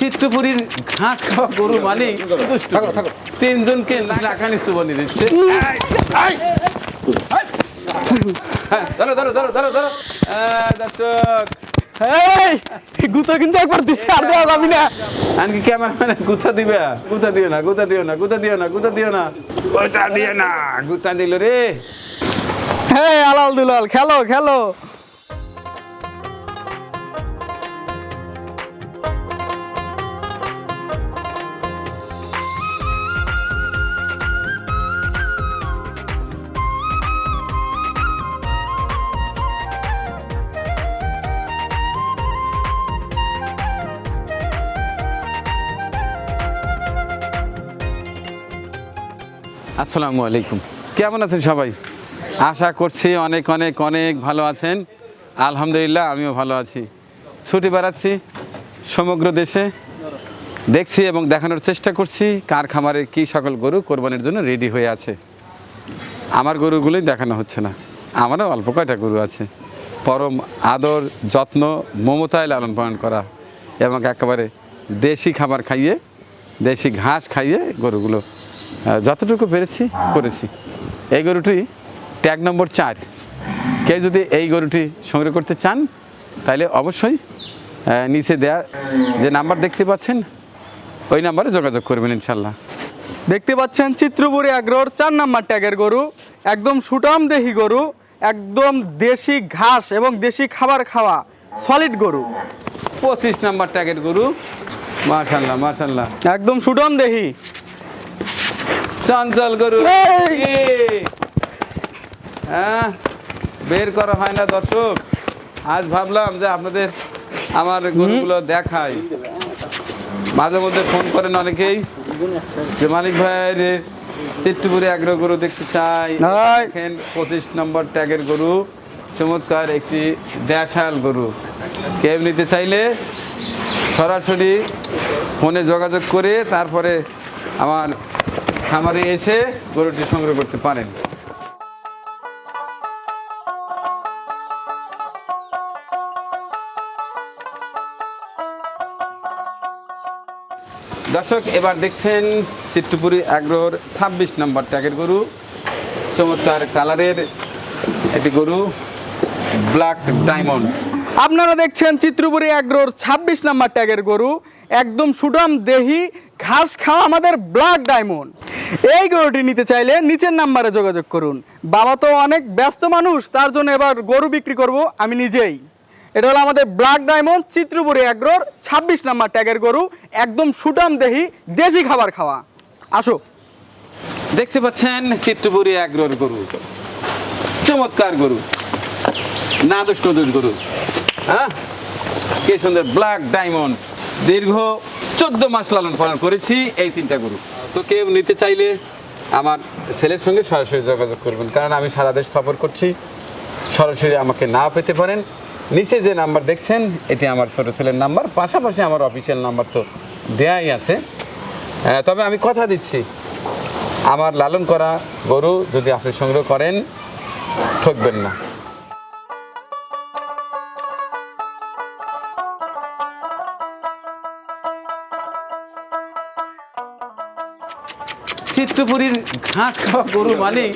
চিত্রপুরীর ঘাস খাওয়া গরু মানে দুষ্ট। তিনজনকে লাখানি চুবনি দিচ্ছে। হ্যাঁ, ধরো ধরো ধরো ধরো ধরো। দর্শক। কিন্তু একবার দিছে আর দেওয়া যাবি না। আনকি ক্যামেরাম্যান গুতা দিবে। গুতা দিও না গুতা দিও না গুতা দিও না গুতা দিও না। গুতা দিও না। গুতা দিল রে। হ্যাঁ আলাল দুলাল খেলো খেলো। আসসালামু আলাইকুম। কেমন আছেন সবাই? আশা করছি অনেক অনেক অনেক ভালো আছেন। আলহামদুলিল্লাহ, আমিও ভালো আছি। ছুটি বেড়াচ্ছি সমগ্র দেশে। দেখছি এবং দেখানোর চেষ্টা করছি কার খামারে কী সকল গরু কোরবানির জন্য রেডি হয়ে আছে। আমার গরুগুলোই দেখানো হচ্ছে না। আমারও অল্প কয়টা গরু আছে। পরম আদর, যত্ন, মমতায় লালন পালন করা এবং একেবারে দেশি খাবার খাইয়ে, দেশি ঘাস খাইয়ে গরুগুলো যতটুকু পেরেছি করেছি। এই গরুটি ট্যাগ নম্বর চার। কেউ যদি এই গরুটি সংগ্রহ করতে চান তাহলে অবশ্যই নিচে দেয়া যে নাম্বার দেখতে পাচ্ছেন ওই নাম্বারে যোগাযোগ করবেন ইনশাল্লাহ। দেখতে পাচ্ছেন চিত্রপুরি আগ্রহর চার নাম্বার ট্যাগের গরু। একদম সুটাম দেহি গরু একদম দেশি ঘাস এবং দেশি খাবার খাওয়া সলিড গরু। পঁচিশ নাম্বার ট্যাগের গরু। মার্শাল্লাহ মার্শাল্লাহ একদম সুটাম দেহি। চঞ্চল গরু। হ্যাঁ বের করা হয় না দর্শক। আজ ভাবলাম যে আপনাদের আমার গরুগুলো দেখাই। মাঝে মধ্যে ফোন করেন অনেকেই যে মালিক ভাইয়ের চিত্তপুরে আগ্রহ গরু দেখতে চাই। দেখেন পঁচিশ নম্বর ট্যাগের গরু। চমৎকার একটি ড্যাশাল গরু। কেউ নিতে চাইলে সরাসরি ফোনে যোগাযোগ করে তারপরে আমার খামারে এসে গরুটি সংগ্রহ করতে পারেন। দর্শক, এবার দেখছেন চিত্রপুরি আগ্রহর ছাব্বিশ নম্বর ট্যাগের গরু। চমৎকার কালারের একটি গরু, ব্ল্যাক ডায়মন্ড। আপনারা দেখছেন চিত্রপুরি আগ্রহর ছাব্বিশ নাম্বার ট্যাগের গরু, একদম সুটাম দেহি ঘাস খাওয়া আমাদের ব্ল্যাক ডায়মন্ড এই গরুটি নিতে চাইলে নিচের নাম্বারে যোগাযোগ করুন। বাবা তো অনেক ব্যস্ত মানুষ, তার জন্য এবার গরু বিক্রি করব আমি নিজেই। এটা হলো আমাদের ব্ল্যাক ডায়মন্ড চিত্রপুরি আগ্রহর ছাব্বিশ নাম্বার ট্যাগের গরু, একদম সুটাম দেহি, দেশি খাবার খাওয়া। আসো। দেখতে পাচ্ছেন চিত্রপুরি আগ্রহর গরু। চমৎকার গরু। না দুষ্ট গরু। হ্যাঁ? কি সুন্দর ব্ল্যাক ডায়মন্ড দীর্ঘ চোদ্দ মাস লালন পালন করেছি এই তিনটা গরু। তো কেউ নিতে চাইলে আমার ছেলের সঙ্গে সরাসরি যোগাযোগ করবেন, কারণ আমি সারা দেশ সফর করছি। সরাসরি আমাকে না পেতে পারেন। নিচে যে নাম্বার দেখছেন, এটি আমার ছোটো ছেলের নাম্বার। পাশাপাশি আমার অফিসিয়াল নাম্বার তো দেয়াই আছে। তবে আমি কথা দিচ্ছি, আমার লালন করা গরু যদি আপনি সংগ্রহ করেন, ঠকবেন না। চিত্রপুরীর ঘাস খাওয়া গরু মালিক।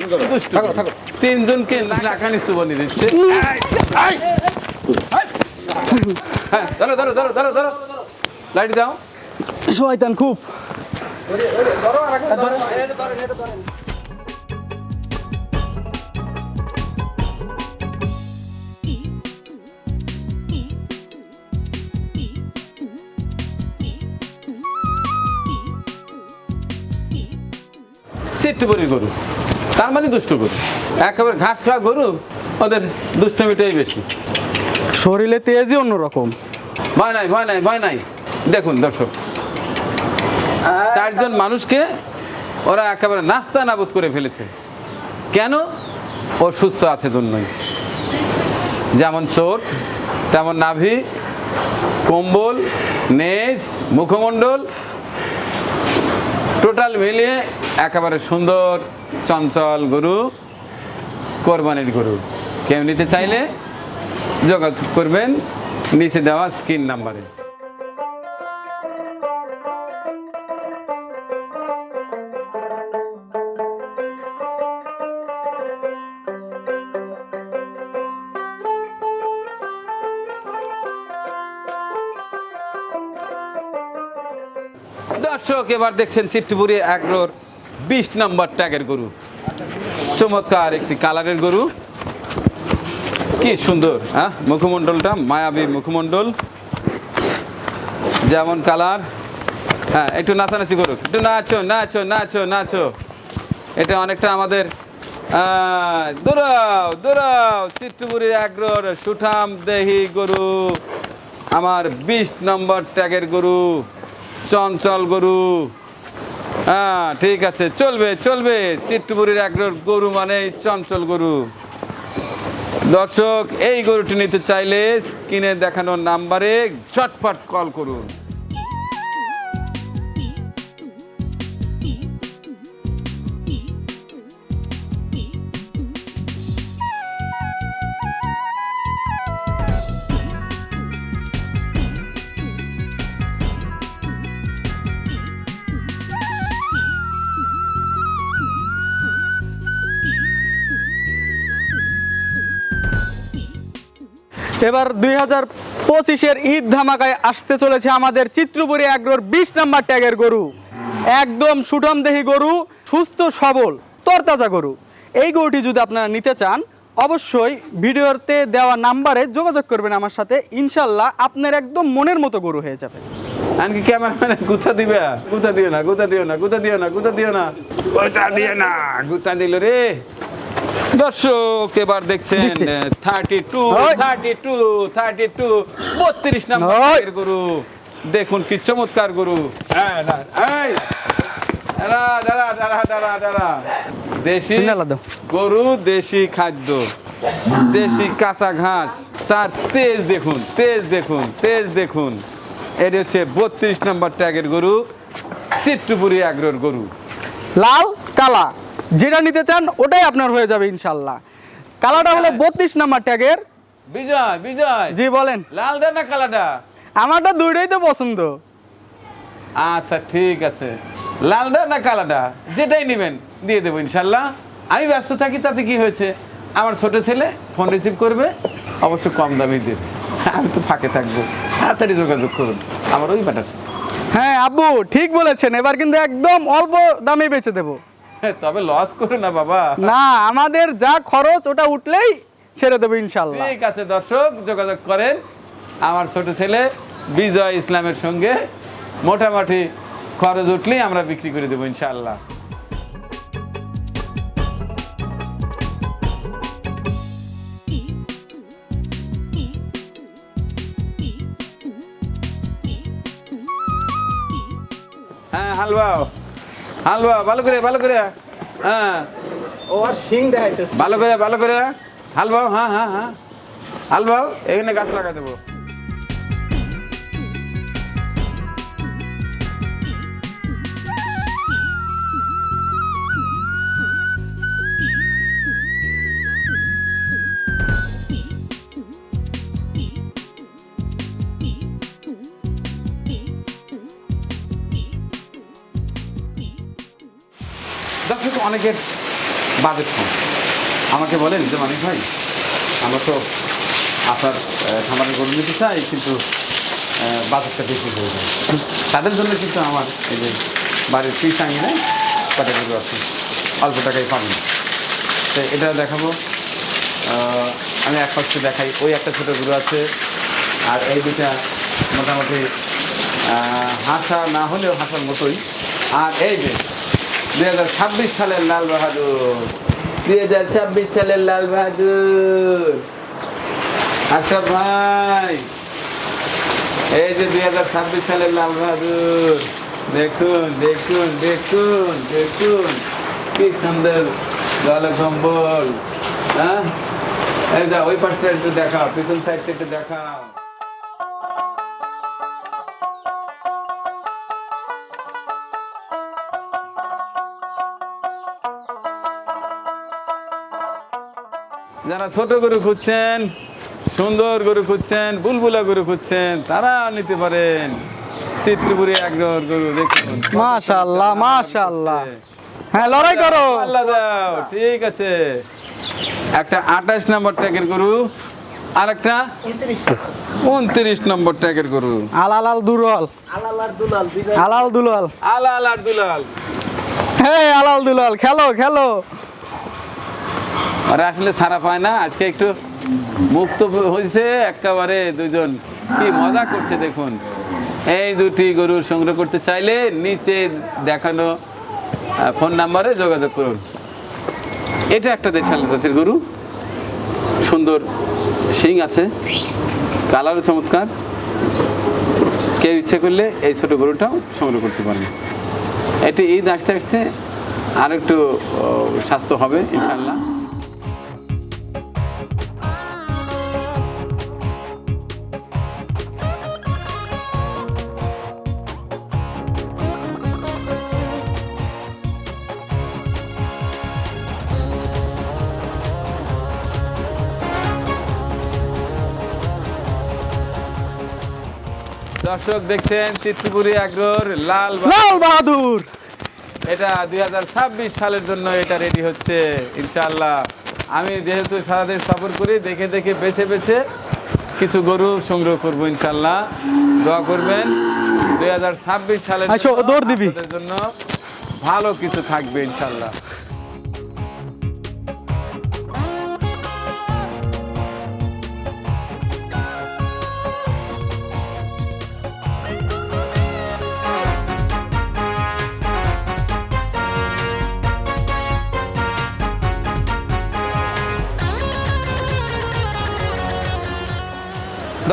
তিনজনকে লাখানি চুবনি দিচ্ছে হ্যাঁ, ধরো ধরো ধরো ধরো ধরো লাইট দাও শয়তান খুব চিত্রপুরীর গরু। তার মানে দুষ্ট গরু। একেবারে ঘাস খাওয়া গরু ওদের দুষ্টমিটাই বেশি। শরীরে তেজই অন্যরকম। ভয় নাই ভয় নাই ভয় নাই। দেখুন দর্শক চারজন মানুষকে ওরা একেবারে নাস্তা নাবুদ করে ফেলেছে। কেন? ও সুস্থ আছে জন্যই। যেমন চোট তেমন নাভি কম্বল নেজ মুখমণ্ডল টোটাল মিলিয়ে একেবারে সুন্দর, চঞ্চল গরু, কোরবানির গরু। কেউ নিতে চাইলে যোগাযোগ করবেন, নিচে দেওয়া স্ক্রিন নাম্বারে দর্শক, এবার দেখছেন চিত্তপুরি অ্যাগ্রোর বিশ নম্বর ট্যাগের গরু। চমৎকার একটি কালারের গরু। কি সুন্দর হ্যাঁ? মুখমণ্ডলটা, মায়াবী মুখমণ্ডল। যেমন কালার। হ্যাঁ একটু নাচানাচি করুক। একটু নাচো নাচো নাচো নাচো। এটা অনেকটা আমাদের দৌড়াও দৌড়াও চিত্তপুরীর অ্যাগ্রোর সুঠাম দেহি গরু। আমার বিশ নম্বর ট্যাগের গরু। চঞ্চল গরু। হ্যাঁ ঠিক আছে, চলবে চলবে। চিত্তপুরীর এক গরু মানে চঞ্চল গরু। দর্শক, এই গরুটি নিতে চাইলে কিনে দেখানোর নাম্বারে ঝটপট কল করুন। এবার দুই হাজার পঁচিশের ঈদ ধামাকায় আসতে চলেছে আমাদের চিত্রপুরী আগ্রোর বিশ নাম্বার ট্যাগের গরু। একদম সুঠাম দেহি গরু সুস্থ সবল তরতাজা গরু। এই গরুটি যদি আপনারা নিতে চান অবশ্যই ভিডিওতে দেওয়া নাম্বারে যোগাযোগ করবেন আমার সাথে। ইনশাল্লাহ আপনার একদম মনের মতো গরু হয়ে যাবে। আনকি ক্যামেরাম্যান গুতা দিবে। গুতা দিও না গুতা দিও না গুতা দিও না গুতা দিও না। গুতা দিও না। গুতা দিল রে। দর্শক এবার দেখছেন thirty two thirty two thirty two বত্রিশ নম্বর গরু। দেখুন কি চমৎকার গরু। হ্যাঁ, দাঁড়া। দেশি গরু দেশি খাদ্য দেশি কাঁচা ঘাস তার তেজ দেখুন তেজ দেখুন তেজ দেখুন। এটি হচ্ছে বত্রিশ নম্বর ট্যাগের গরু চিত্রপুরি আগ্রোর গরু। লাল কালা। যেটা নিতে চান ওটাই আপনার হয়ে যাবে ইনশাল্লাহ। কালাটা হলো বত্রিশ নাম্বার ট্যাগের। বিজয় বিজয়। জি বলেন। লালটা না কালাটা আমারটা দুইটাই তো পছন্দ। আচ্ছা ঠিক আছে। লালটা না কালাটা যেটাই নেবেন দিয়ে দেবো ইনশাল্লাহ। আমি ব্যস্ত থাকি তাতে কি হয়েছে? আমার ছোট ছেলে ফোন রিসিভ করবে অবশ্য কম দামে দেবে। আমি তো ফাঁকে থাকব। তাড়াতাড়ি যোগাযোগ করুন। আমার ওই ব্যাটার হ্যাঁ আব্বু ঠিক বলেছেন। এবার কিন্তু একদম অল্প দামে বেচে দেব। তবে লস করো না বাবা। না আমাদের যা খরচ ওটা উঠলেই ছেড়ে দেবো ইনশাল্লাহ ঠিক আছে দর্শক যোগাযোগ করেন। আমার ছোট ছেলে বিজয় ইসলামের সঙ্গে মোটামুটি খরচ উঠলেই আমরা বিক্রি করে দেবো ইনশাআল্লাহ। হ্যাঁ হালুয়া হালুয়া ভালো করে ভালো করে। হ্যাঁ। ও আর সিং দেখাইতেছে। ভালো করে ভালো করে। হালবাও হ্যাঁ হ্যাঁ হ্যাঁ। হালবাও এখানে গাছ লাগাই দেবো। অনেকের বাজেট কম। আমাকে বলেন যে মানিক ভাই আমরা তো আপনার আহ, খামারের গরু নিতে চাই কিন্তু বাজেটটা বেশি হয়ে যায়। তাদের জন্য কিন্তু আমার এই যে বাড়ির পিস আঙিনে কটা গরু আছে অল্প টাকায় পাবেন তো এটা দেখাবো। আমি এক পাশে দেখাই ওই একটা ছোটো গরু আছে আর এই দুটা মোটামুটি হাসা না হলেও হাসার মতোই। আর এই যে দুই হাজার ছাব্বিশ সালের লাল বাহাদুর। দুই হাজার ছাব্বিশ সালের লাল বাহাদুর। আচ্ছা ভাই, এই যে দুই হাজার ছাব্বিশ সালের লাল বাহাদুর। দেখুন দেখুন দেখুন দেখুন, কি সুন্দর জলে কম্বল হ্যাঁ? এই যা ওই পাশটা একটু দেখাও, পিছন সাইডটা একটু দেখাও। যারা ছোট গরু খুঁজছেন সুন্দর গরু খুঁজছেন বুলবুলা গরু খুঁজছেন তারা নিতে পারেন। চিত্রপুরি একদম গরু দেখুন মাশাআল্লাহ, মাশাআল্লাহ। হ্যাঁ লড়াই করো। আল্লাহ দাও ঠিক আছে। একটা আঠাশ নম্বর ট্যাগের গরু আর একটা উনত্রিশ নম্বর ট্যাগের গরু। আলাল আল দুলাল। আলাল দুলাল। আলাল আর দুলাল। হ্যাঁ আলাল দুলাল খেলো খেলো। আর আসলে ছাড়া পায় না, আজকে একটু মুক্ত হয়েছে একেবারে দুজন কি মজা করছে দেখুন। এই দুটি গরু সংগ্রহ করতে চাইলে নিচে দেখানো ফোন নাম্বারে যোগাযোগ করুন। এটা একটা দেশাল জাতের গরু। সুন্দর শিং আছে। কালারও চমৎকার। কেউ ইচ্ছে করলে এই ছোট গরুটাও সংগ্রহ করতে পারেন। এটি ঈদ আসতে আসতে আর একটু স্বাস্থ্য হবে ইনশাল্লাহ দর্শক দেখছেন চিত্রপুরি আগ্রোর লাল লাল বাহাদুর। এটা দু হাজার ছাব্বিশ সালের জন্য এটা রেডি হচ্ছে ইনশাআল্লাহ। আমি যেহেতু সারাদিন সফর করি দেখে দেখে বেছে বেছে কিছু গরু সংগ্রহ করব ইনশাল্লাহ দোয়া করবেন দু হাজার ছাব্বিশ সালের আসো, জন্য ভালো কিছু থাকবে ইনশাআল্লাহ।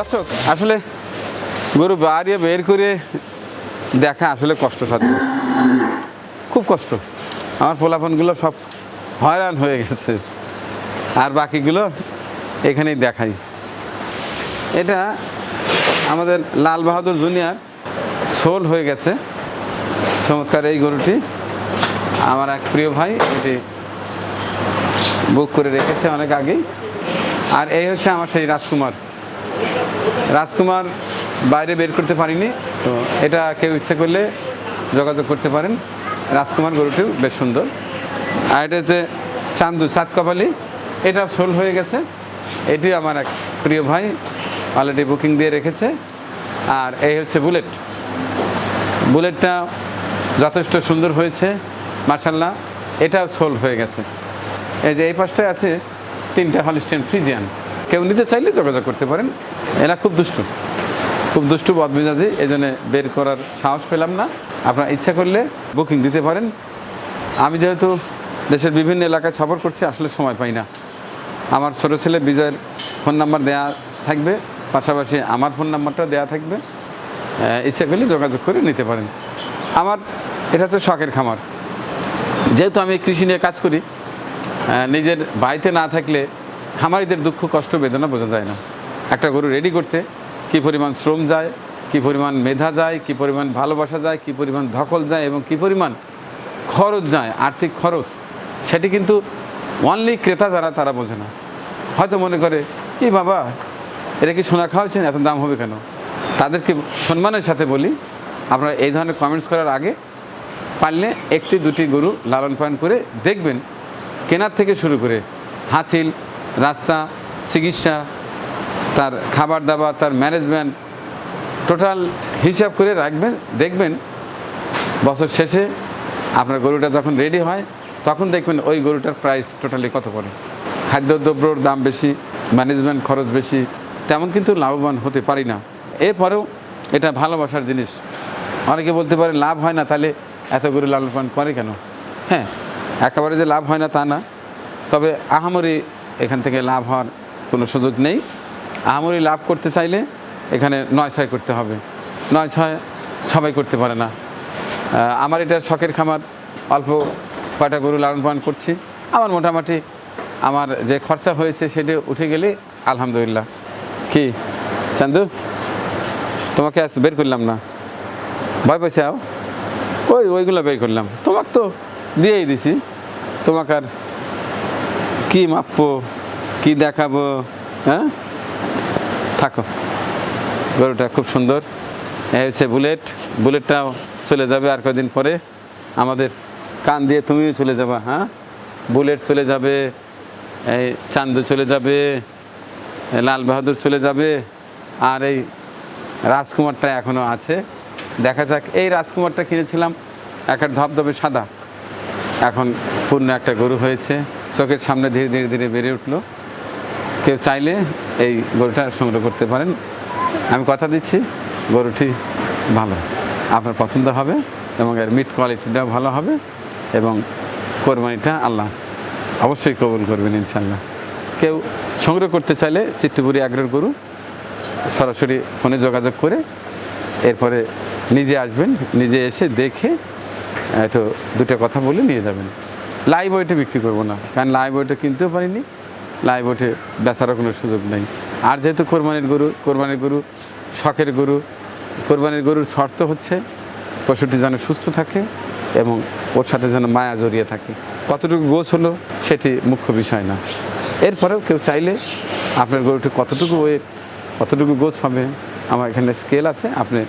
দর্শক, আসলে গরু বাড়িয়ে বের করে দেখা আসলে কষ্টসাধ্য। খুব কষ্ট। আমার পোলাপনগুলো সব হয়রান হয়ে গেছে। আর বাকিগুলো এখানেই দেখাই। এটা আমাদের লাল বাহাদুর জুনিয়ার সোল হয়ে গেছে। চমৎকার এই গরুটি। আমার এক প্রিয় ভাই, এটি বুক করে রেখেছে অনেক আগেই। আর এই হচ্ছে আমার সেই রাজকুমার। রাজকুমার বাইরে বের করতে পারিনি, তো এটা কেউ ইচ্ছে করলে যোগাযোগ করতে পারেন। রাজকুমার গরুটিও বেশ সুন্দর। আর এটা হচ্ছে চান্দু, চাঁদ কপালি। এটা সোল হয়ে গেছে। এটি আমার এক প্রিয় ভাই অলরেডি বুকিং দিয়ে রেখেছে। আর এই হচ্ছে বুলেট। বুলেটটা যথেষ্ট সুন্দর হয়েছে মার্শাল্লাহ এটাও সোল হয়ে গেছে। এই যে এই পাশটায় আছে তিনটা হলিস্টেন ফ্রিজিয়ান। কেউ নিতে চাইলে যোগাযোগ করতে পারেন। এরা খুব দুষ্টু। খুব দুষ্টু, বদমেজাজি এই জন্য বের করার সাহস পেলাম না। আপনারা ইচ্ছা করলে বুকিং দিতে পারেন। আমি যেহেতু দেশের বিভিন্ন এলাকায় সফর করছি, আসলে সময় পাই না। আমার ছোটো ছেলে বিজয়ের ফোন নাম্বার দেয়া থাকবে, পাশাপাশি আমার ফোন নাম্বারটাও দেয়া থাকবে। ইচ্ছা করলে যোগাযোগ করে নিতে পারেন। আমার, এটা হচ্ছে শখের খামার। যেহেতু আমি কৃষি নিয়ে কাজ করি নিজের বাড়িতে না থাকলে খামারিদের দুঃখ, কষ্ট, বেদনা বোঝা যায় না। একটা গরু রেডি করতে কি পরিমাণ শ্রম যায়, কি পরিমাণ মেধা যায়, কি পরিমাণ ভালোবাসা যায়, কি পরিমাণ ধকল যায় এবং কি পরিমাণ খরচ যায়, আর্থিক খরচ, সেটি কিন্তু অনলি ক্রেতা যারা, তারা বোঝে না। হয়তো মনে করে কি বাবা এটা কি সোনা খাওয়াচ্ছেন এত দাম হবে কেন? তাদেরকে সম্মানের সাথে বলি, আপনারা এই ধরনের কমেন্টস করার আগে পারলে একটি, দুটি গরু লালন পালন করে দেখবেন, কেনার থেকে শুরু করে হাসিল রাস্তা, চিকিৎসা, তার খাবার দাবার তার ম্যানেজমেন্ট টোটাল হিসাব করে রাখবেন, দেখবেন বছর শেষে আপনার গরুটা যখন রেডি হয়, তখন দেখবেন ওই গরুটার প্রাইস টোটালি কত পড়ে খাদ্যদ্রব্যর দাম বেশি ম্যানেজমেন্ট খরচ বেশি, তেমন কিন্তু লাভবান হতে পারি না। এরপরেও এটা ভালোবাসার জিনিস। অনেকে বলতে পারে, লাভ হয় না, তাহলে এত গরু লালন পালন করে কেন? হ্যাঁ একেবারে যে লাভ হয় না তা না। তবে আহামরি এখান থেকে লাভ হওয়ার কোনো সুযোগ নেই। আহামরি লাভ করতে চাইলে এখানে নয় ছয় করতে হবে। নয় ছয় সবাই করতে পারে না। আমার এটা শখের খামার অল্প কয়টা গরু লালন পালন করছি। আমার মোটামুটি আমার যে খরচা হয়েছে সেটা উঠে গেলে আলহামদুলিল্লাহ। কি? চান্দু, তোমাকে আজ বের করলাম না। ভয় পেয়েছাও ওই, ওইগুলো বের করলাম। তোমাকে তো দিয়েই দিছি। তোমাকে আর কি মাপবো? কি দেখাবো? হ্যাঁ? থাকো। গরুটা খুব সুন্দর। হচ্ছে বুলেট। বুলেটটাও চলে যাবে আর কদিন পরে? আমাদের কান দিয়ে তুমিও চলে যাবা হ্যাঁ? বুলেট চলে যাবে, এই চান্দু চলে যাবে, লাল বাহাদুর চলে যাবে, আর এই রাজকুমারটা এখনও আছে। দেখা যাক, এই রাজকুমারটা কিনেছিলাম একটা ধবধবে সাদা। এখন পূর্ণ একটা গরু হয়েছে। চোখের সামনে ধীরে ধীরে ধীরে বেড়ে উঠল। কেউ চাইলে এই গরুটা সংগ্রহ করতে পারেন। আমি কথা দিচ্ছি, গরুটি ভালো। আপনার পছন্দ হবে এবং এর মিট কোয়ালিটিটাও ভালো হবে এবং কোরবানিটা আল্লাহ অবশ্যই কবুল করবেন ইনশাল্লাহ কেউ সংগ্রহ করতে চাইলে চিত্তপুরি আগ্রহের গরু সরাসরি ফোনে যোগাযোগ করে এরপরে নিজে আসবেন, নিজে এসে দেখে একটু দুটো কথা বলে নিয়ে যাবেন। লাইভ ওয়েটে বিক্রি করব না, কারণ লাইভ ওয়েটে কিনতেও পারিনি লাইভ ওয়েটে বেচারও কোনো সুযোগ নেই। আর যেহেতু কোরবানির গরু কোরবানির গরু শখের গরু, কোরবানির গরুর শর্ত হচ্ছে পশুটি যেন সুস্থ থাকে এবং ওর সাথে যেন মায়া জড়িয়ে থাকে। কতটুকু গোছ হলো সেটি মুখ্য বিষয় না। এরপরেও কেউ চাইলে আপনার গরুটি কতটুকু ওয়েট কতটুকু গোছ হবে, আমার এখানে স্কেল আছে, আপনি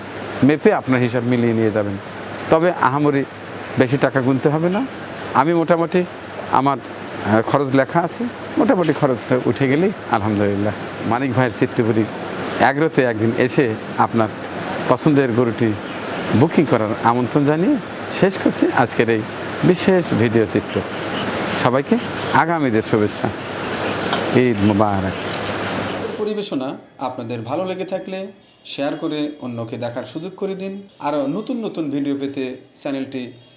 মেপে আপনার হিসাব মিলিয়ে নিয়ে যাবেন। তবে আহামরি বেশি টাকা গুনতে হবে না। আমি মোটামুটি আমার খরচ লেখা আছে, মোটামুটি খরচটা উঠে গেলেই আলহামদুলিল্লাহ। মানিক ভাইয়ের চিত্তপুরি এগ্রোতে একদিন এসে আপনার পছন্দের গরুটি বুকিং করার আমন্ত্রণ জানিয়ে শেষ করছি আজকের এই বিশেষ ভিডিও চিত্র। সবাইকে আগামীদের শুভেচ্ছা। ঈদ মুবারক। পরিবেশনা আপনাদের ভালো লেগে থাকলে শেয়ার করে অন্যকে দেখার সুযোগ করে দিন। আরও নতুন নতুন ভিডিও পেতে চ্যানেলটি